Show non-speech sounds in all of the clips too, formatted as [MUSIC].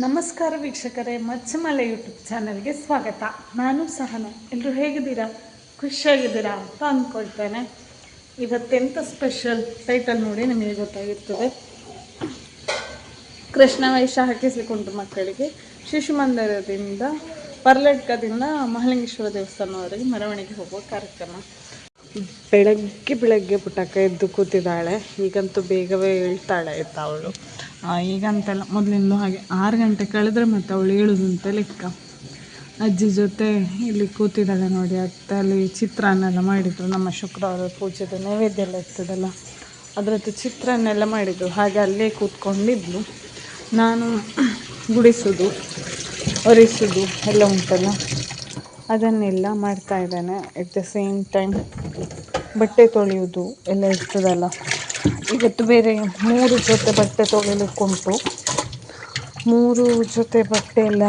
ನಮಸ್ಕಾರ ವೀಕ್ಷಕರೇ, ಮಚ್ಚಮಲೆ ಯೂಟ್ಯೂಬ್ ಚಾನಲ್ಗೆ ಸ್ವಾಗತ. ನಾನು ಸಹನ. ಎಲ್ಲರೂ ಹೇಗಿದ್ದೀರಾ? ಖುಷಿಯಾಗಿದ್ದೀರಾ ಅಂತ ಅಂದ್ಕೊಳ್ತೇನೆ. ಇವತ್ತೆಂಥ ಸ್ಪೆಷಲ್ ಟೈಟಲ್ ನೋಡಿ ನಿಮಗೆ ಗೊತ್ತಾಗಿರ್ತದೆ. ಕೃಷ್ಣ ವೈಶ ಹಾಕಿಸಿಕೊಂಡು ಮಕ್ಕಳಿಗೆ. ಶಿಶು ಮಂದಿರದಿಂದ ಪರ್ಲಟ್ಕದಿಂದ ಮಹಾಲಿಂಗೇಶ್ವರ ದೇವಸ್ಥಾನವರೆಗೆ ಮೆರವಣಿಗೆ ಹೋಗುವ ಕಾರ್ಯಕ್ರಮ. ಬೆಳಗ್ಗೆ ಬೆಳಗ್ಗೆ ಪುಟಕ ಎದ್ದು ಕೂತಿದ್ದಾಳೆ. ಈಗಂತೂ ಬೇಗವೇ ಹೇಳ್ತಾಳೆ ಆಯ್ತಾ ಅವಳು. ಈಗಂತೆಲ್ಲ, ಮೊದಲಿಂದ ಹಾಗೆ ಆರು ಗಂಟೆ ಕಳೆದ್ರೆ ಮತ್ತೆ ಅವಳು ಹೇಳುದು ಅಂತ ಲೆಕ್ಕ. ಅಜ್ಜಿ ಜೊತೆ ಇಲ್ಲಿ ಕೂತಿದ್ದಾಳೆ ನೋಡಿ, ಅತ್ತಲ್ಲಿ ಚಿತ್ರಾನ್ನೆಲ್ಲ ಮಾಡಿದ್ರು. ನಮ್ಮ ಶುಕ್ರವಾರ ಪೂಜೆದು ನೈವೇದ್ಯ ಎಲ್ಲ ಇರ್ತದಲ್ಲ, ಅದರದ್ದು ಚಿತ್ರಾನ್ನೆಲ್ಲ ಮಾಡಿದ್ರು. ಹಾಗೆ ಅಲ್ಲೇ ಕೂತ್ಕೊಂಡಿದ್ಲು. ನಾನು ಗುಡಿಸೋದು, ಒರೆಸೋದು ಎಲ್ಲ ಉಂಟಲ್ಲ, ಅದನ್ನೆಲ್ಲ ಮಾಡ್ತಾ ಇದ್ದೇನೆ. ಎಟ್ ದ ಸೇಮ್ ಟೈಮ್ ಬಟ್ಟೆ ತೊಳೆಯುವುದು ಎಲ್ಲ ಇರ್ತದಲ್ಲ. ಇವತ್ತು ಬೇರೆ ಮೂರು ಜೊತೆ ಬಟ್ಟೆ ತೊಳಿಲಿಕ್ಕುಂಟು ಮೂರು ಜೊತೆ ಬಟ್ಟೆ ಎಲ್ಲ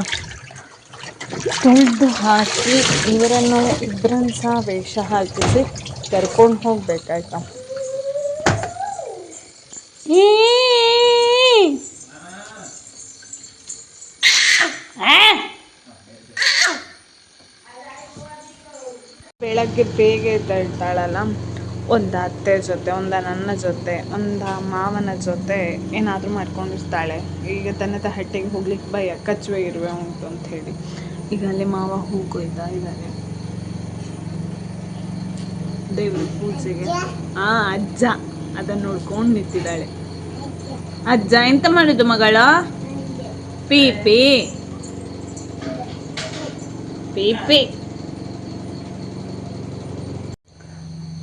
ತೊಳೆದು ಹಾಕಿ ಇವರನ್ನು ಇಬ್ಬರನ್ನು ಸಹ ವೇಷ ಹಾಕಿಸಿ ಕರ್ಕೊಂಡು ಹೋಗ್ಬೇಕಾಯ್ತಾ? ಬೆಳಗ್ಗೆ ಬೇಗ ಎದ್ದೇಳ್ತಾಳಲ್ಲ? ಒಂದು ಅತ್ತೆ ಜೊತೆ, ಒಂದು ನನ್ನ ಜೊತೆ, ಒಂದು ಮಾವನ ಜೊತೆ ಏನಾದರೂ ಮಾಡ್ಕೊಂಡಿರ್ತಾಳೆ. ಈಗ ದನದ ಹಟ್ಟಿಗೆ ಹೋಗ್ಲಿಕ್ಕೆ ಭಯ, ಕಚ್ಚುವೆ ಇರುವೆ ಉಂಟು ಅಂತ ಹೇಳಿ. ಈಗ ಅಲ್ಲಿ ಮಾವ ಹೂ ಕೊಯ್ತಾ ಇದ್ದಾರೆ ದೇವ್ರ ಪೂಜೆಗೆ. ಆ ಅಜ್ಜ ಅದನ್ನ ನೋಡ್ಕೊಂಡು ನಿಂತಿದ್ದಾಳೆ. ಅಜ್ಜ, ಎಂತ ಮಾಡುದು ಮಗಳ? ಪಿ. ಪಿ ಪಿ ಪಿ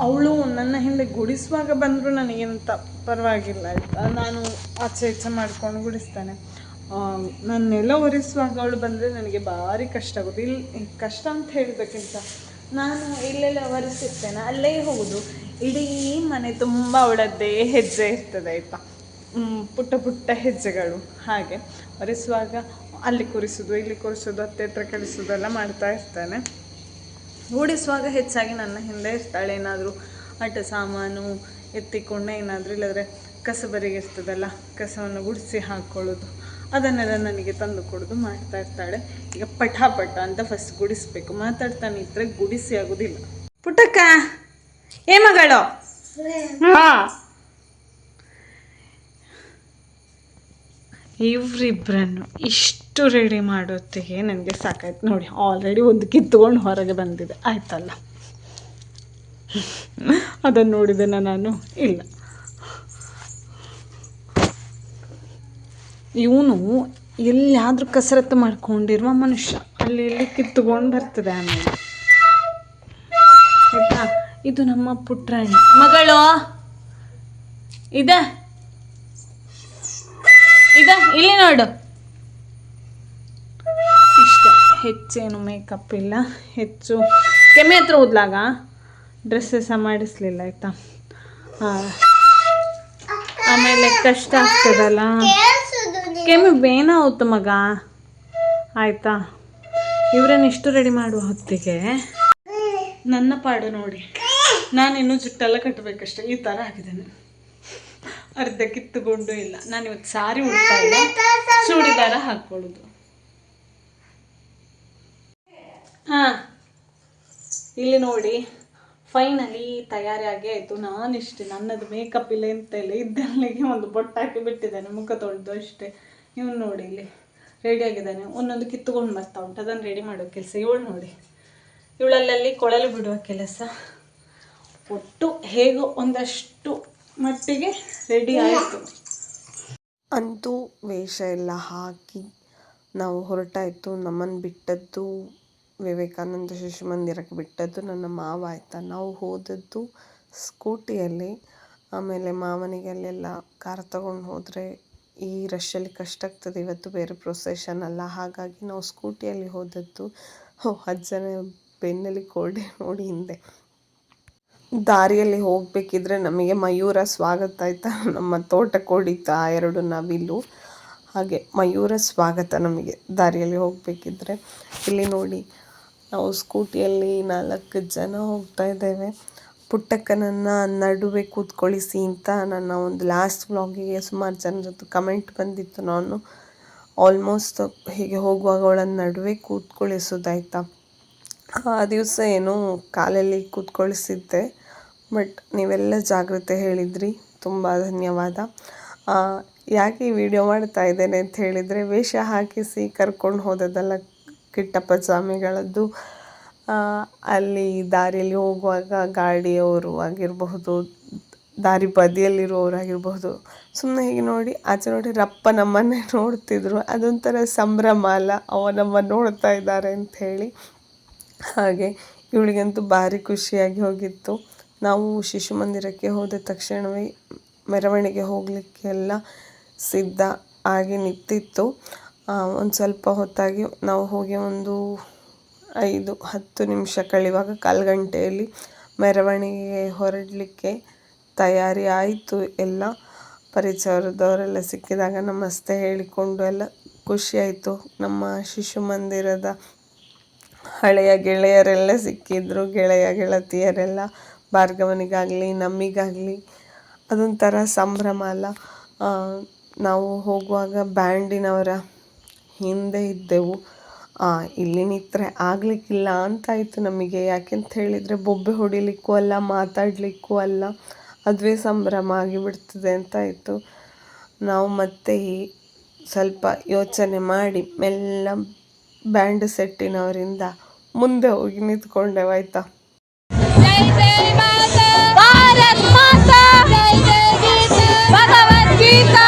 ಅವಳು ನನ್ನ ಹಿಂದೆ ಗುಡಿಸುವಾಗ ಬಂದರೂ ನನಗೆಂತ ಪರವಾಗಿಲ್ಲ, ಆಯಿತಾ? ನಾನು ಆಚೆ ಈಚೆ ಮಾಡ್ಕೊಂಡು ಗುಡಿಸ್ತೇನೆ. ನೆಲ ಒರೆಸುವಾಗ ಅವಳು ಬಂದರೆ ನನಗೆ ಭಾರಿ ಕಷ್ಟ ಆಗೋದು ಇಲ್ಲಿ ಕಷ್ಟ ಅಂತ ಹೇಳಬೇಕಿಂತ ನಾನು ಇಲ್ಲೆಲ್ಲ ಒರೆಸಿರ್ತೇನೆ, ಅಲ್ಲೇ ಹೋಗೋದು. ಇಡೀ ಮನೆ ತುಂಬ ಅವಳದ್ದೇ ಹೆಜ್ಜೆ ಇರ್ತದೆ, ಆಯಿತಾ? ಪುಟ್ಟ ಪುಟ್ಟ ಹೆಜ್ಜೆಗಳು. ಹಾಗೆ ಒರೆಸುವಾಗ ಅಲ್ಲಿ ಕೂರಿಸೋದು, ಇಲ್ಲಿ ಕೂರಿಸೋದು ಹತ್ತಿರ ಕಳಿಸೋದೆಲ್ಲ ಮಾಡ್ತಾ ಇರ್ತೇನೆ. ಓಡಿಸುವಾಗ ಹೆಚ್ಚಾಗಿ ನನ್ನ ಹಿಂದೆ ಇರ್ತಾಳೆ. ಏನಾದರೂ ಆಟ ಸಾಮಾನು ಎತ್ತಿಕೊಂಡೆ, ಏನಾದರೂ ಇಲ್ಲದ್ರೆ ಕಸಬರಿಗೆ ಇರ್ತದಲ್ಲ, ಕಸವನ್ನು ಗುಡಿಸಿ ಹಾಕ್ಕೊಳ್ಳೋದು ಅದನ್ನೆಲ್ಲ ನನಗೆ ತಂದು ಕೊಡೋದು ಮಾಡ್ತಾ ಇರ್ತಾಳೆ. ಈಗ ಪಟ ಪಟ ಅಂತ ಫಸ್ಟ್ ಗುಡಿಸ್ಬೇಕು. ಮಾತಾಡ್ತಾನೆ ಇದ್ರೆ ಗುಡಿಸಿ ಆಗೋದಿಲ್ಲ. ಪುಟ್ಟಕ್ಕ, ಏ ಮಗಳು? ಇವರಿಬ್ಬರನ್ನು ಇಷ್ಟು ರೆಡಿ ಮಾಡೋತ್ತಿಗೆ ನನಗೆ ಸಾಕಾಯ್ತು ನೋಡಿ. ಆಲ್ರೆಡಿ ಒಂದು ಕಿತ್ತುಕೊಂಡು ಹೊರಗೆ ಬಂದಿದೆ. ಆಯ್ತಲ್ಲ? ಅದನ್ನು ನೋಡಿದೆನ ನಾನು? ಇಲ್ಲ. ಇವನು ಎಲ್ಲಿಯಾದರೂ ಕಸರತ್ತು ಮಾಡ್ಕೊಂಡಿರುವ ಮನುಷ್ಯ. ಅಲ್ಲಿ ಇಲ್ಲಿ ಕಿತ್ತುಕೊಂಡು ಬರ್ತದೆ ಆಮೇಲೆ. ಆಯ್ತಾ? ಇದು ನಮ್ಮ ಪುಟ್ರಾಣಿ. ಮಗಳು? ಇದ? ಇಲ್ಲಿ ನೋಡು. ಇಷ್ಟೇ. ಹೆಚ್ಚೇನು ಮೇಕಪ್ ಇಲ್ಲ. ಹೆಚ್ಚು ಕೆಮ್ಮೆ ಹತ್ರ ಹೋದ್ಲಾಗ ಡ್ರೆಸ್ ಸಹ ಮಾಡಿಸ್ಲಿಲ್ಲ, ಆಯ್ತಾ? ಆಮೇಲೆ ಕಷ್ಟ ಆಗ್ತದಲ್ಲ? ಕೆಮ್ಮು ಬೇನ ಹೋತು ಮಗ. ಆಯ್ತಾ? ಇವರನ್ನ ಇಷ್ಟು ರೆಡಿ ಮಾಡುವ ಹೊತ್ತಿಗೆ ನನ್ನ ಪಾಡು ನೋಡಿ. ನಾನಿನ್ನೂ ಜುಟ್ಟೆಲ್ಲ ಕಟ್ಟಬೇಕಷ್ಟೆ. ಈ ಥರ ಆಗಿದ್ದೇನೆ ಅರ್ಧ ಕಿತ್ತುಕೊಂಡು ಇಲ್ಲ. ನಾನು ಇವತ್ತು ಸಾರಿ ಉಡ್ತಾ ಇಲ್ಲ. ಚೂಡಿದಾರ ಹಾಕೊಳ್ಳೋದು. ಹಾ. ಇಲ್ಲಿ ನೋಡಿ ಫೈನಲಿ ತಯಾರಿ ಆಗಿ ಆಯಿತು. ನಾನಿಷ್ಟೇ ನನ್ನದು ಮೇಕಪ್ ಇಲ್ಲ ಎಂತ ಇಲ್ಲ ಇದ್ದಲ್ಲಿಗೆ ಒಂದು ಬೊಟ್ಟು ಹಾಕಿ ಬಿಟ್ಟಿದ್ದಾನೆ ಮುಖ ತೊಳೆದು ಅಷ್ಟೇ. ಇವನು ನೋಡಿ ಇಲ್ಲಿ ರೆಡಿ ಆಗಿದ್ದಾನೆ. ಒಂದೊಂದು ಕಿತ್ತುಕೊಂಡು ಬರ್ತಾ ಉಂಟು. ಅದನ್ನು ರೆಡಿ ಮಾಡೋ ಕೆಲಸ. ಇವಳು ನೋಡಿ ಇವಳಲ್ಲಲ್ಲಿ ಕೊಳಲು ಬಿಡುವ ಕೆಲಸ. ಒಟ್ಟು ಹೇಗೋ ಒಂದಷ್ಟು ಮಟ್ಟಿಗೆ ರೆಡಿ ಆಯಿತು. ಅಂತೂ ವೇಷ ಎಲ್ಲ ಹಾಕಿ ನಾವು ಹೊರಟಾಯಿತು. ನಮ್ಮನ್ನು ಬಿಟ್ಟದ್ದು ವಿವೇಕಾನಂದ ಶಿಶು ಮಂದಿರಕ್ಕೆ ಬಿಟ್ಟದ್ದು ನನ್ನ ಮಾವ ಆಯಿತಾ. ನಾವು ಹೋದದ್ದು ಸ್ಕೂಟಿಯಲ್ಲಿ. ಆಮೇಲೆ ಮಾವನಿಗೆ ಅಲ್ಲೆಲ್ಲ ಕಾರ್ ತಗೊಂಡು ಹೋದರೆ ಈ ರಶಲ್ಲಿ ಕಷ್ಟ ಆಗ್ತದೆ. ಇವತ್ತು ಬೇರೆ ಪ್ರೊಸೆಷನ್ ಅಲ್ಲ. ಹಾಗಾಗಿ ನಾವು ಸ್ಕೂಟಿಯಲ್ಲಿ ಹೋದದ್ದು. ಹೋ ಅಜ್ಜನ ಬೆನ್ನಲ್ಲಿ ಕೋಡೆ ನೋಡಿ ಹಿಂದೆ. ದಾರಿಯಲ್ಲಿ ಹೋಗಬೇಕಿದ್ರೆ ನಮಗೆ ಮಯೂರ ಸ್ವಾಗತ ಆಯಿತಾ? ನಮ್ಮ ತೋಟಕ್ಕೆ ಹೊಡಿತಾ ಎರಡು ನವಿಲು. ಹಾಗೆ ಮಯೂರ ಸ್ವಾಗತ ನಮಗೆ ದಾರಿಯಲ್ಲಿ ಹೋಗಬೇಕಿದ್ರೆ. ಇಲ್ಲಿ ನೋಡಿ, ನಾವು ಸ್ಕೂಟಿಯಲ್ಲಿ ನಾಲ್ಕು ಜನ ಹೋಗ್ತಾ ಇದ್ದೇವೆ. ಪುಟ್ಟಕ್ಕನನ್ನು ನಡುವೆ ಕೂತ್ಕೊಳಿಸಿ ಅಂತ ನನ್ನ ಒಂದು ಲಾಸ್ಟ್ ವ್ಲಾಗಿಗೆ ಸುಮಾರು ಜನರದ್ದು ಕಮೆಂಟ್ ಬಂದಿತ್ತು ನಾನು. ಆಲ್ಮೋಸ್ಟ್ ಹೀಗೆ ಹೋಗುವಾಗ ಅವಳನ್ನು ನಡುವೆ ಕೂತ್ಕೊಳಿಸೋದಾಯ್ತಾ ಆ ದಿವಸ ಏನೋ ಕಾಲಲ್ಲಿ ಕೂತ್ಕೊಳಿಸಿದ್ದೆ ಬಟ್ ನೀವೆಲ್ಲ ಜಾಗ್ರತೆ ಹೇಳಿದ್ರಿ. ತುಂಬ ಧನ್ಯವಾದ. ಯಾಕೆ ಈ ವಿಡಿಯೋ ಮಾಡ್ತಾ ಇದ್ದೇನೆ ಅಂತ ಹೇಳಿದರೆ, ವೇಷ ಹಾಕಿಸಿ ಕರ್ಕೊಂಡು ಹೋದದಲ್ಲ ಕಿಟ್ಟಪ್ಪ ಸ್ವಾಮಿಗಳದ್ದು. ಅಲ್ಲಿ ದಾರಿಯಲ್ಲಿ ಹೋಗುವಾಗ ಗಾಡಿಯವರು ಆಗಿರಬಹುದು, ದಾರಿ ಬದಿಯಲ್ಲಿರುವವರಾಗಿರಬಹುದು. ಸುಮ್ಮನೆ ಹೀಗೆ ನೋಡಿ, ಆಚೆ ನೋಡಿ ರಪ್ಪ ನಮ್ಮನ್ನೇ ನೋಡ್ತಿದ್ರು. ಅದೊಂಥರ ಸಂಭ್ರಮ ಅಲ್ಲ ಅವ ನಮ್ಮ ನೋಡ್ತಾ ಇದ್ದಾರೆ ಅಂತ ಹೇಳಿ. ಹಾಗೆ, ಇವಳಿಗಂತೂ ಭಾರಿ ಖುಷಿಯಾಗಿ ಹೋಗಿತ್ತು. ನಾವು ಶಿಶು ಮಂದಿರಕ್ಕೆ ಹೋದ ತಕ್ಷಣವೇ ಮೆರವಣಿಗೆ ಹೋಗಲಿಕ್ಕೆಲ್ಲ ಸಿದ್ಧ ಆಗಿ ನಿಂತಿತ್ತು. ಒಂದು ಸ್ವಲ್ಪ ಹೊತ್ತಾಗಿ ನಾವು ಹೋಗಿ ಒಂದು ಐದು, ಹತ್ತು ನಿಮಿಷ ಕಳಿವಾಗ ಕಾಲು ಗಂಟೆಯಲ್ಲಿ ಮೆರವಣಿಗೆ ಹೊರಡಲಿಕ್ಕೆ ತಯಾರಿ ಆಯಿತು. ಎಲ್ಲ ಪರಿಸರದವರೆಲ್ಲ ಸಿಕ್ಕಿದಾಗ ನಮಸ್ತೆ ಹೇಳಿಕೊಂಡು ಎಲ್ಲ ಖುಷಿಯಾಯಿತು ನಮ್ಮ ಶಿಶು ಮಂದಿರದ ಹಳೆಯ ಗೆಳೆಯರೆಲ್ಲ ಸಿಕ್ಕಿದ್ರು, ಗೆಳೆಯ ಗೆಳತಿಯರೆಲ್ಲ ಭಾರ್ಗವನಿಗಾಗಲಿ ನಮಗಾಗಲಿ ಅದೊಂಥರ ಸಂಭ್ರಮ ಅಲ್ಲ ನಾವು ಹೋಗುವಾಗ ಬ್ಯಾಂಡಿನವರ ಹಿಂದೆ ಇದ್ದೆವು. ಇಲ್ಲಿ ನಿಂತರೆ ಆಗಲಿಕ್ಕಿಲ್ಲ ಅಂತಾಯಿತು ನಮಗೆ. ಯಾಕೆಂತ ಹೇಳಿದರೆ ಬೊಬ್ಬೆ ಹೊಡಿಲಿಕ್ಕೂ ಅಲ್ಲ, ಮಾತಾಡಲಿಕ್ಕೂ ಅಲ್ಲ, ಅದುವೇ ಸಂಭ್ರಮ ಆಗಿಬಿಡ್ತದೆ ಅಂತಾಯಿತು. ನಾವು ಮತ್ತೆ ಸ್ವಲ್ಪ ಯೋಚನೆ ಮಾಡಿ ಮೆಲ್ಲ ಬ್ಯಾಂಡ್ ಸೆಟ್ಟಿನವರಿಂದ ಮುಂದೆ ಹೋಗಿ ನಿಂತ್ಕೊಂಡೆವಾಯ್ತಾ भारत माता जय जय गीता भगवत गीता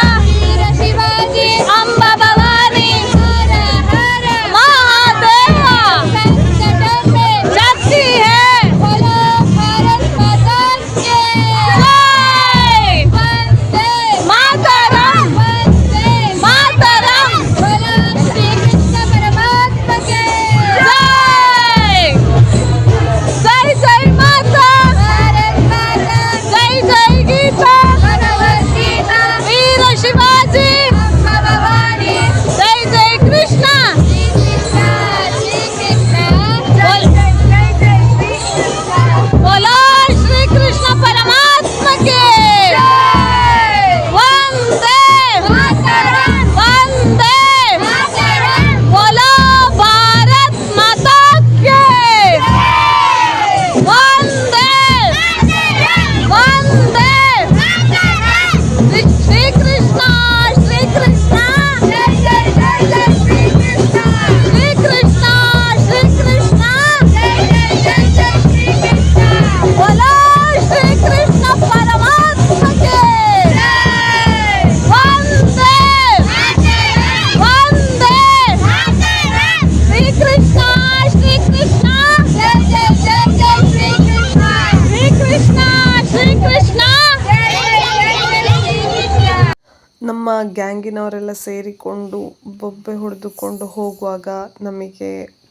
ಗ್ಯಾಂಗಿನವರೆಲ್ಲ ಸೇರಿಕೊಂಡು ಬೊಬ್ಬೆ ಹೊಡೆದುಕೊಂಡು ಹೋಗುವಾಗ ನಮಗೆ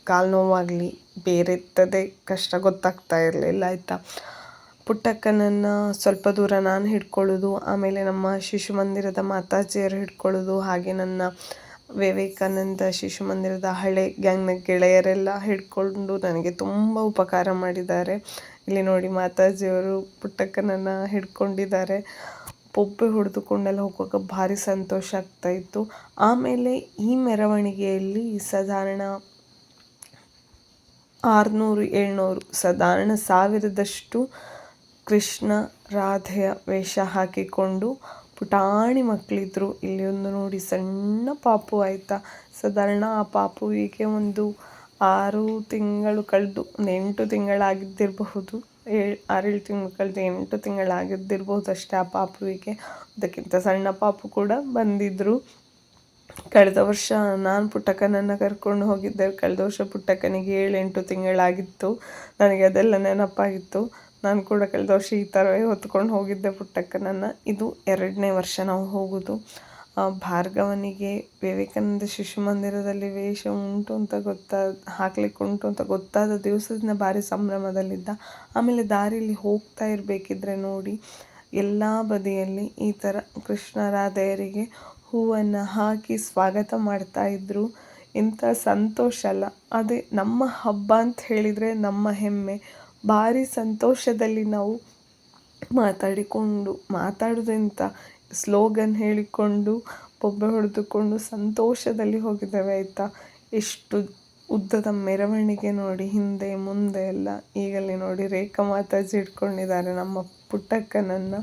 ಕಾಲು ನೋವಾಗಲಿ, ಬೇರೆತ್ತದೆ ಕಷ್ಟ ಗೊತ್ತಾಗ್ತಾ ಇರಲಿಲ್ಲ, ಆಯಿತಾ? ಪುಟ್ಟಕ್ಕನನ್ನು ಸ್ವಲ್ಪ ದೂರ ನಾನು ಹಿಡ್ಕೊಳ್ಳೋದು, ಆಮೇಲೆ ನಮ್ಮ ಶಿಶು ಮಂದಿರದ ಮಾತಾಜಿಯರು ಹಿಡ್ಕೊಳ್ಳೋದು, ಹಾಗೆ ನನ್ನ ವಿವೇಕಾನಂದ ಶಿಶು ಮಂದಿರದ ಹಳೆ ಗ್ಯಾಂಗ್ನ ಗೆಳೆಯರೆಲ್ಲ ಹಿಡ್ಕೊಂಡು ನನಗೆ ತುಂಬ ಉಪಕಾರ ಮಾಡಿದ್ದಾರೆ. ಇಲ್ಲಿ ನೋಡಿ ಮಾತಾಜಿಯವರು ಪುಟ್ಟಕ್ಕನನ್ನು ಹಿಡ್ಕೊಂಡಿದ್ದಾರೆ. ಬೊಬ್ಬೆ ಹೊಡೆದುಕೊಂಡೆಲ್ಲ ಹೋಗುವಾಗ ಭಾರಿ ಸಂತೋಷ ಆಗ್ತಾ ಇತ್ತು. ಆಮೇಲೆ ಈ ಮೆರವಣಿಗೆಯಲ್ಲಿ ಸಾಧಾರಣ ಆರುನೂರು, ಏಳ್ನೂರು, ಸಾಧಾರಣ ಸಾವಿರದಷ್ಟು ಕೃಷ್ಣ ರಾಧೆಯ ವೇಷ ಹಾಕಿಕೊಂಡು ಪುಟಾಣಿ ಮಕ್ಕಳಿದ್ರು. ಇಲ್ಲಿ ಒಂದು ನೋಡಿ, ಸಣ್ಣ ಪಾಪು ಆಯಿತಾ? ಸಾಧಾರಣ ಆ ಪಾಪುವಿಗೆ ಒಂದು ಆರು ತಿಂಗಳು ಕಳೆದು, ಒಂದು ಎಂಟು ತಿಂಗಳಾಗಿದ್ದಿರಬಹುದು. ಏಳು ಆರೇಳು ತಿಂಗಳು ಕಳೆದು ಎಂಟು ತಿಂಗಳಾಗಿದ್ದಿರ್ಬೋದು ಅಷ್ಟೇ ಆ ಪಾಪುವಿಗೆ. ಅದಕ್ಕಿಂತ ಸಣ್ಣ ಪಾಪು ಕೂಡ ಬಂದಿದ್ದರು ಕಳೆದ ವರ್ಷ ನಾನು ಪುಟ್ಟಕ್ಕನನ್ನು ಕರ್ಕೊಂಡು ಹೋಗಿದ್ದೆ. ಕಳೆದ ವರ್ಷ ಪುಟ್ಟಕ್ಕನಿಗೆ ಏಳೆಂಟು ತಿಂಗಳಾಗಿತ್ತು. ನನಗೆ ಅದೆಲ್ಲ ನೆನಪಾಗಿತ್ತು. ನಾನು ಕೂಡ ಕಳೆದ ವರ್ಷ ಈ ಥರವೇ ಹೊತ್ಕೊಂಡು ಹೋಗಿದ್ದೆ ಪುಟ್ಟಕ್ಕನನ್ನು. ಇದು ಎರಡನೇ ವರ್ಷ ನಾವು ಹೋಗೋದು. ಭಾರ್ಗವನಿಗೆ ವಿವೇಕಾನಂದ ಶಿಶು ಮಂದಿರದಲ್ಲಿ ವೇಷ ಉಂಟು ಅಂತ ಗೊತ್ತಾ, ಹಾಕ್ಲಿಕ್ಕೆ ಉಂಟು ಅಂತ ಗೊತ್ತಾದ ದಿವಸದಿಂದ ಭಾರಿ ಸಂಭ್ರಮದಲ್ಲಿದ್ದ. ಆಮೇಲೆ ದಾರಿಯಲ್ಲಿ ಹೋಗ್ತಾ ಇರಬೇಕಿದ್ರೆ ನೋಡಿ, ಎಲ್ಲ ಬದಿಯಲ್ಲಿ ಈ ಥರ ಕೃಷ್ಣರಾಧೆಯರಿಗೆ ಹೂವನ್ನು ಹಾಕಿ ಸ್ವಾಗತ ಮಾಡ್ತಾ ಇದ್ದರು ಇಂಥ ಸಂತೋಷ ಅಲ್ಲ. ಅದೇ ನಮ್ಮ ಹಬ್ಬ ಅಂತ ಹೇಳಿದರೆ ನಮ್ಮ ಹೆಮ್ಮೆ. ಭಾರಿ ಸಂತೋಷದಲ್ಲಿ ನಾವು ಮಾತಾಡಿಕೊಂಡು ಮಾತಾಡೋದ್ರಿಂದ ಸ್ಲೋಗನ್ ಹೇಳಿಕೊಂಡು, ಬೊಬ್ಬೆ ಹೊಡೆದುಕೊಂಡು ಸಂತೋಷದಲ್ಲಿ ಹೋಗಿದ್ದೇವೆ ಆಯಿತಾ? ಎಷ್ಟು ಉದ್ದದ ಮೆರವಣಿಗೆ ನೋಡಿ, ಹಿಂದೆ ಮುಂದೆ ಎಲ್ಲ ಈಗಲೇ ನೋಡಿ ರೇಖಾ ಮಾತಾಜಿ ಇಟ್ಕೊಂಡಿದ್ದಾರೆ ನಮ್ಮ ಪುಟ್ಟಕ್ಕನನ್ನು.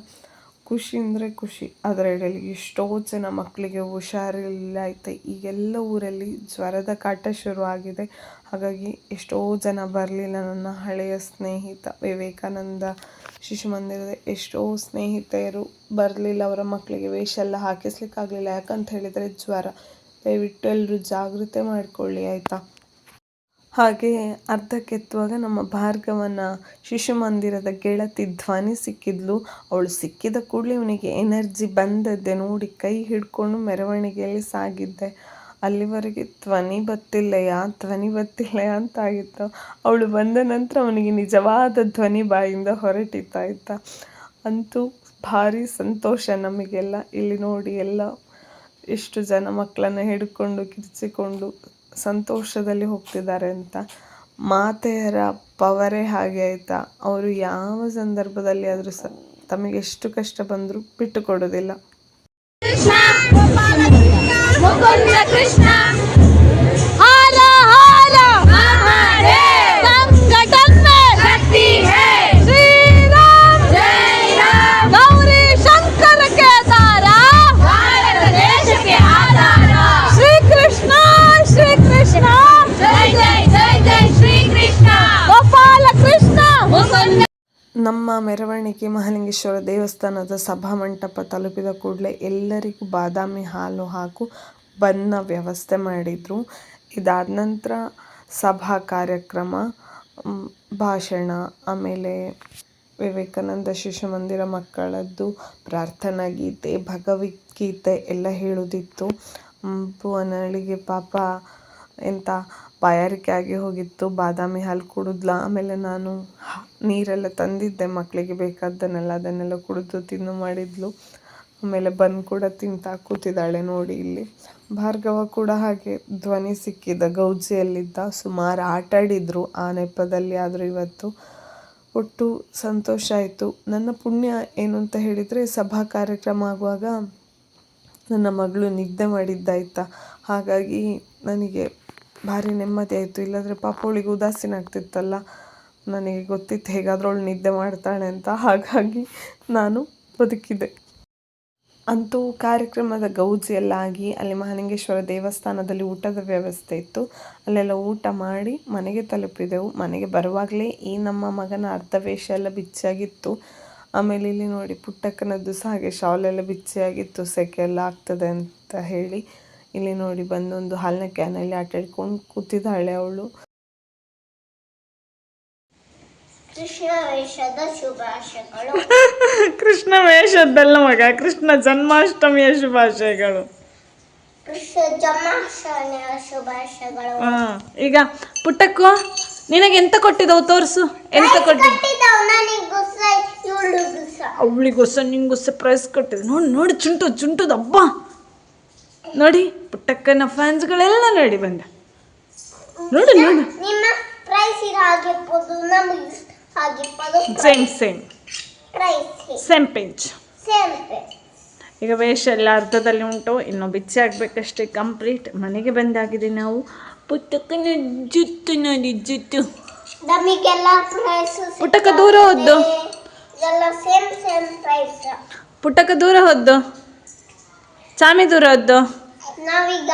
ಖುಷಿ ಅಂದರೆ ಖುಷಿ. ಅದರ ಇಡಲಿ ಎಷ್ಟೋ ಜನ ಮಕ್ಕಳಿಗೆ ಹುಷಾರಿಲ್ಲ ಐತೆ. ಈಗೆಲ್ಲ ಊರಲ್ಲಿ ಜ್ವರದ ಕಾಟ ಶುರುವಾಗಿದೆ ಹಾಗಾಗಿ ಎಷ್ಟೋ ಜನ ಬರಲಿಲ್ಲ ನನ್ನ ಹಳೆಯ ಸ್ನೇಹಿತ ವಿವೇಕಾನಂದ ಶಿಶು ಮಂದಿರದ ಎಷ್ಟೋ ಸ್ನೇಹಿತೆಯರು ಬರಲಿಲ್ಲ. ಅವರ ಮಕ್ಕಳಿಗೆ ವೇಷ ಎಲ್ಲ ಹಾಕಿಸ್ಲಿಕ್ಕಾಗಲಿಲ್ಲ. ಯಾಕಂತ ಹೇಳಿದರೆ ಜ್ವರ. ದಯವಿಟ್ಟು ಎಲ್ಲರೂ ಜಾಗೃತೆ ಮಾಡಿಕೊಳ್ಳಿ, ಆಯಿತಾ? ಹಾಗೆ ಅರ್ಧಕ್ಕೆತ್ತುವಾಗ ನಮ್ಮ ಭಾರ್ಗವನ ಶಿಶು ಮಂದಿರದ ಗೆಳತಿ ಧ್ವನಿ ಸಿಕ್ಕಿದ್ಲು. ಅವಳು ಸಿಕ್ಕಿದ ಕೂಡಲೇ ಇವನಿಗೆ ಎನರ್ಜಿ ಬಂದದ್ದೆ ನೋಡಿ ಕೈ ಹಿಡ್ಕೊಂಡು ಮೆರವಣಿಗೆಯಲ್ಲಿ ಸಾಗಿದ್ದೆ. ಅಲ್ಲಿವರೆಗೆ ಧ್ವನಿ ಬತ್ತಿಲ್ಲಯ್ಯ ಧ್ವನಿ ಬತ್ತಿಲ್ಲಯ್ಯ ಅಂತ ಆಗಿತ್ತು ಅವಳು ಬಂದ ನಂತರ ಅವನಿಗೆ ನಿಜವಾದ ಧ್ವನಿ ಬಾಯಿಂದ ಹೊರಟಿತ್ತಾಯ್ತಾ ಅಂತೂ ಭಾರಿ ಸಂತೋಷ ನಮಗೆಲ್ಲ. ಇಲ್ಲಿ ನೋಡಿ ಎಲ್ಲ, ಎಷ್ಟು ಜನ ಮಕ್ಕಳನ್ನು ಹಿಡ್ಕೊಂಡು ಕಿರ್ಚಿಕೊಂಡು ಸಂತೋಷದಲ್ಲಿ ಹೋಗ್ತಿದ್ದಾರೆ ಅಂತ. ಮಾತೆಯರ ಪವರೇ ಹಾಗೆ ಆಯಿತಾ? ಅವರು ಯಾವ ಸಂದರ್ಭದಲ್ಲಿ ಆದರೂ ಸ, ತಮಗೆ ಎಷ್ಟು ಕಷ್ಟ ಬಂದರೂ ಬಿಟ್ಟು ಕೊಡೋದಿಲ್ಲ ಮೆರವಣಿಗೆ ಮಹಾಲಿಂಗೇಶ್ವರ ದೇವಸ್ಥಾನದ ಸಭಾಮಂಟಪ ತಲುಪಿದ ಕೂಡಲೇ ಎಲ್ಲರಿಗೂ ಬಾದಾಮಿ ಹಾಲು ಹಾಗೂ ಬನ್ನ ವ್ಯವಸ್ಥೆ ಮಾಡಿದರು. ಇದಾದ ನಂತರ ಸಭಾ ಕಾರ್ಯಕ್ರಮ ಭಾಷಣ ಆಮೇಲೆ ವಿವೇಕಾನಂದ ಶಿಶು ಮಂದಿರ ಮಕ್ಕಳದ್ದು ಪ್ರಾರ್ಥನಾ ಗೀತೆ ಭಗವದ್ಗೀತೆ ಎಲ್ಲ ಹೇಳೋದಿತ್ತು ಮ್, ಭುವನಳಿಗೆ ಪಾಪ ಎಂತ ಬಾಯಾರಿಕೆ ಆಗಿ ಹೋಗಿತ್ತು. ಬಾದಾಮಿ ಹಾಲು ಕುಡಿದ್ಲ. ಆಮೇಲೆ ನಾನು ನೀರೆಲ್ಲ ತಂದಿದ್ದೆ. ಮಕ್ಕಳಿಗೆ ಬೇಕಾದ್ದನ್ನೆಲ್ಲ ಅದನ್ನೆಲ್ಲ ಕುಡಿದು ತಿನ್ನು ಮಾಡಿದ್ಲು. ಆಮೇಲೆ ಬಂದು ಕೂಡ ತಿಂತಾ ಕೂತಿದ್ದಾಳೆ ನೋಡಿ ಇಲ್ಲಿ. ಭಾರ್ಗವ ಕೂಡ ಹಾಗೆ ಧ್ವನಿ ಸಿಕ್ಕಿದ್ದ ಗೌಜಿಯಲ್ಲಿದ್ದ ಸುಮಾರು ಆಟಾಡಿದ್ರು ಆ ನೆಪದಲ್ಲಿ ಆದರೂ ಇವತ್ತು ಒಟ್ಟು ಸಂತೋಷ ಆಯಿತು. ನನ್ನ ಪುಣ್ಯ ಏನು ಅಂತ ಹೇಳಿದರೆ, ಸಭಾ ಕಾರ್ಯಕ್ರಮ ಆಗುವಾಗ ನನ್ನ ಮಗಳು ನಿದ್ದೆ ಮಾಡಿದ್ದಾಯ್ತಾ? ಹಾಗಾಗಿ ನನಗೆ ಭಾರಿ ನೆಮ್ಮದಿ ಆಯಿತು. ಇಲ್ಲಾಂದರೆ ಪಾಪ ಅವಳಿಗೆ ಉದಾಸೀನ ಆಗ್ತಿತ್ತಲ್ಲ. ನನಗೆ ಗೊತ್ತಿತ್ತು ಹೇಗಾದರೂ ಅವಳು ನಿದ್ದೆ ಮಾಡ್ತಾಳೆ ಅಂತ. ಹಾಗಾಗಿ ನಾನು ಬದುಕಿದೆ ಅಂತೂ ಕಾರ್ಯಕ್ರಮದ ಗೌಜಿ ಎಲ್ಲ ಆಗಿ ಅಲ್ಲಿ ಮಹಾಲಿಂಗೇಶ್ವರ ದೇವಸ್ಥಾನದಲ್ಲಿ ಊಟದ ವ್ಯವಸ್ಥೆ ಇತ್ತು. ಅಲ್ಲೆಲ್ಲ ಊಟ ಮಾಡಿ ಮನೆಗೆ ತಲುಪಿದೆವು. ಮನೆಗೆ ಬರುವಾಗಲೇ ಈ ನಮ್ಮ ಮಗನ ಅರ್ಧ ವೇಷ ಎಲ್ಲ ಬಿಚ್ಚಾಗಿತ್ತು ಆಮೇಲೆ ಇಲ್ಲಿ ನೋಡಿ ಪುಟ್ಟಕ್ಕನದ್ದು ಸಹ ಹಾಗೆ ಶಾಲೆಲ್ಲ ಬಿಚ್ಚಿಯಾಗಿತ್ತು. ಸೆಕೆ ಎಲ್ಲ ಆಗ್ತದೆ ಅಂತ ಹೇಳಿ ಇಲ್ಲಿ ನೋಡಿ ಬಂದೊಂದು ಹಾಲಿನ ಕ್ಯಾನಲ್ಲಿ ಆಟ ಆಡ್ಕೊಂಡು ಕೂತಿದ್ದಾಳೆ ಅವಳು. ಕೃಷ್ಣ ವೇಷದ ಶುಭಾಶಯಗಳು. [LAUGHS] ಕೃಷ್ಣ ವೇಷದ್ದಲ್ಲ ಮಗ ಕೃಷ್ಣ ಜನ್ಮಾಷ್ಟಮಿಯ ಶುಭಾಶಯಗಳು. ಕೃಷ್ಣ ಜನ್ಮಾಷ್ಟಮಿಯ ಶುಭಾಶಯಗಳು. ಹಾ ಈಗ ಪುಟ್ಟಕ್ಕು ನಿನಗೆ ಎಂತ ಕೊಟ್ಟಿದ್ದವು ತೋರಿಸು ಎಂತ ಕೊಟ್ಟಿದ್ದ? ಅವಳಿಗೋಸ್ಕರ ನಿಂಗೋಸ್ಕರ ಪ್ರೈಸ್ ಕೊಟ್ಟಿದ್ದು. ನೋಡಿ ನೋಡಿ ಚುಂಟು ಚುಂಟುದ ಹಬ್ಬ ನೋಡಿ ಪುಟ್ಟಕ್ಕನ ಫ್ಯಾನ್ಸ್ಗಳೆಲ್ಲ ನೋಡಿ ಬಂದ. ನೋಡಿ ನೋಡು. ನಿಮ್ಮ ಪ್ರೈಸ್ ಆಗಿರ್ಬೋದು ನಮಗೆ ಆಗಿರ್ಬೋದು same same price same page same ಈಗ ವೇಷ ಎಲ್ಲ ಅರ್ಧದಲ್ಲಿ ಉಂಟು ಇನ್ನು ಬಿಚ್ಚಿ ಆಗಬೇಕಷ್ಟೇ ಕಂಪ್ಲೀಟ್ ಮನೆಗೆ ಬಂದಾಗಿದೆ ನಾವು. ಪುಟ್ಟಕ್ಕನ ಜುತ್ತು ನೋಡಿ ಜುತ್ತು. ನಮಗೆಲ್ಲ ಪ್ರೈಸ್ ಪುಟ್ಟಕ್ಕ ದೂರ ಹೊದ್ದು. ಎಲ್ಲ ಸೇಮ್ ಸೇಮ್ ಪ್ರೈಸ್ ಪುಟ್ಟಕ್ಕ ದೂರ ಹೋದ್ದು. ಚಾಮಿ ದೂರದ್ದು ನಾವೀಗ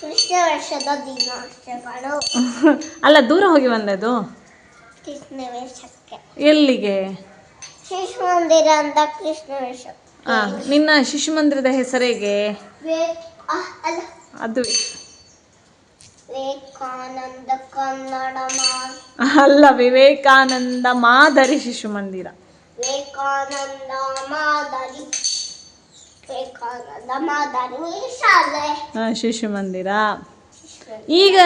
ಕೃಷ್ಣ ದಿನ ದಿನಾಂಶಗಳು [LAUGHS] ಅಲ್ಲ ದೂರ ಹೋಗಿ ಬಂದದ್ದು? ಕೃಷ್ಣ ವೇಷಕ್ಕೆ. ಎಲ್ಲಿಗೆ? ಶಿಶು ಮಂದಿರ ಅಂತ ಕೃಷ್ಣ ವೇಷ ಆ, ನಿನ್ನ ಶಿಶು ಮಂದಿರದ ಹೆಸರೇಗೆ ವೇ- ಆ, ಅಲ್ಲ. ಅದು. ವಿವೇಕಾನಂದ ಕನ್ನಡ ಮಾ- ಅಲ್ಲ ವಿವೇಕಾನಂದ ಮಾದರಿ ಶಿಶು ಮಂದಿರ ವಿವೇಕಾನಂದ ಮಾದರಿ. ಶಾಲೆ ಶಿಶು ಮಂದಿರ. ಈಗ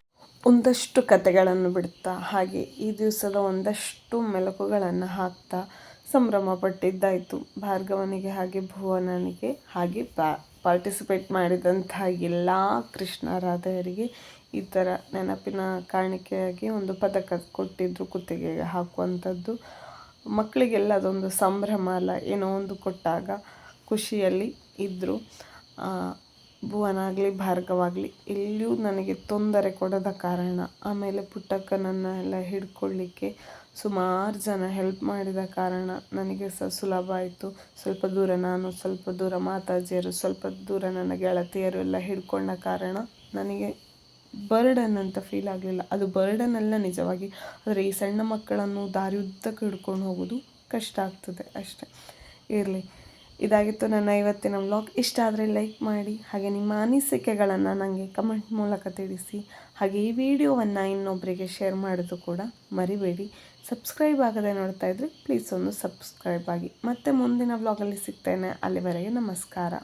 ಒಂದಷ್ಟು ಕತೆಗಳನ್ನು ಬಿಡ್ತಾ ಹಾಗೆ ಈ ದಿವಸದ ಒಂದಷ್ಟು ಮೆಲುಕುಗಳನ್ನು ಹಾಕ್ತಾ ಸಂಭ್ರಮ ಪಟ್ಟಿದ್ದಾಯಿತು. ಭಾರ್ಗವನಿಗೆ ಹಾಗೆ ಭುವನನಿಗೆ ಹಾಗೆ ಪಾರ್ಟಿಸಿಪೇಟ್ ಮಾಡಿದಂತಹ ಎಲ್ಲ ಕೃಷ್ಣರಾಧೆಯರಿಗೆ ಈ ಥರ ನೆನಪಿನ ಕಾಣಿಕೆಯಾಗಿ ಒಂದು ಪದಕ ಕೊಟ್ಟಿದ್ರು ಕುತ್ತಿಗೆಗೆ ಹಾಕುವಂಥದ್ದು. ಮಕ್ಕಳಿಗೆಲ್ಲ ಅದೊಂದು ಸಂಭ್ರಮ ಅಲ್ಲ ಏನೋ ಒಂದು ಕೊಟ್ಟಾಗ ಖುಷಿಯಲ್ಲಿ ಇದ್ದರು ಭುವನಾಗಲಿ, ಭಾರ್ಗವಾಗಲಿ ಎಲ್ಲಿಯೂ ನನಗೆ ತೊಂದರೆ ಕೊಡದ ಕಾರಣ, ಆಮೇಲೆ ಪುಟ್ಟಕ್ಕನನ್ನು ಎಲ್ಲ ಹಿಡ್ಕೊಳ್ಳಿಕ್ಕೆ ಸುಮಾರು ಜನ ಹೆಲ್ಪ್ ಮಾಡಿದ ಕಾರಣ ನನಗೆ ಸಹ ಸುಲಭ ಆಯಿತು. ಸ್ವಲ್ಪ ದೂರ ನಾನು, ಸ್ವಲ್ಪ ದೂರ ಮಾತಾಜಿಯರು, ಸ್ವಲ್ಪ ದೂರ ನನ್ನ ಗೆಳತಿಯರು ಎಲ್ಲ ಹಿಡ್ಕೊಂಡ ಕಾರಣ ನನಗೆ ಬರ್ಡನ್ ಅಂತ ಫೀಲ್ ಆಗಲಿಲ್ಲ. ಅದು ಬರ್ಡನ್ ಅಲ್ಲ ನಿಜವಾಗಿ, ಆದರೆ ಈ ಸಣ್ಣ ಮಕ್ಕಳನ್ನು ದಾರಿ ಉದ್ದಕ್ಕೆ ಹಿಡ್ಕೊಂಡು ಹೋಗೋದು ಕಷ್ಟ ಆಗ್ತದೆ ಅಷ್ಟೆ. ಇರಲಿ. ಇದಾಗಿತ್ತು ನನ್ನ ಇವತ್ತಿನ ವ್ಲಾಗ್ ಇಷ್ಟ ಆದರೆ ಲೈಕ್ ಮಾಡಿ, ಹಾಗೆ ನಿಮ್ಮ ಅನಿಸಿಕೆಗಳನ್ನು ನನಗೆ ಕಮೆಂಟ್ ಮೂಲಕ ತಿಳಿಸಿ. ಹಾಗೆ ಈ ವಿಡಿಯೋವನ್ನು ಇನ್ನೊಬ್ಬರಿಗೆ ಶೇರ್ ಮಾಡೋದು ಕೂಡ ಮರಿಬೇಡಿ. ಸಬ್ಸ್ಕ್ರೈಬ್ ಆಗದೆ ನೋಡ್ತಾ ಇದ್ರೆ ಪ್ಲೀಸ್ ಒಂದು ಸಬ್ಸ್ಕ್ರೈಬ್ ಆಗಿ. ಮತ್ತೆ ಮುಂದಿನ ವ್ಲಾಗಲ್ಲಿ ಸಿಗ್ತೇನೆ. ಅಲ್ಲಿವರೆಗೆ ನಮಸ್ಕಾರ.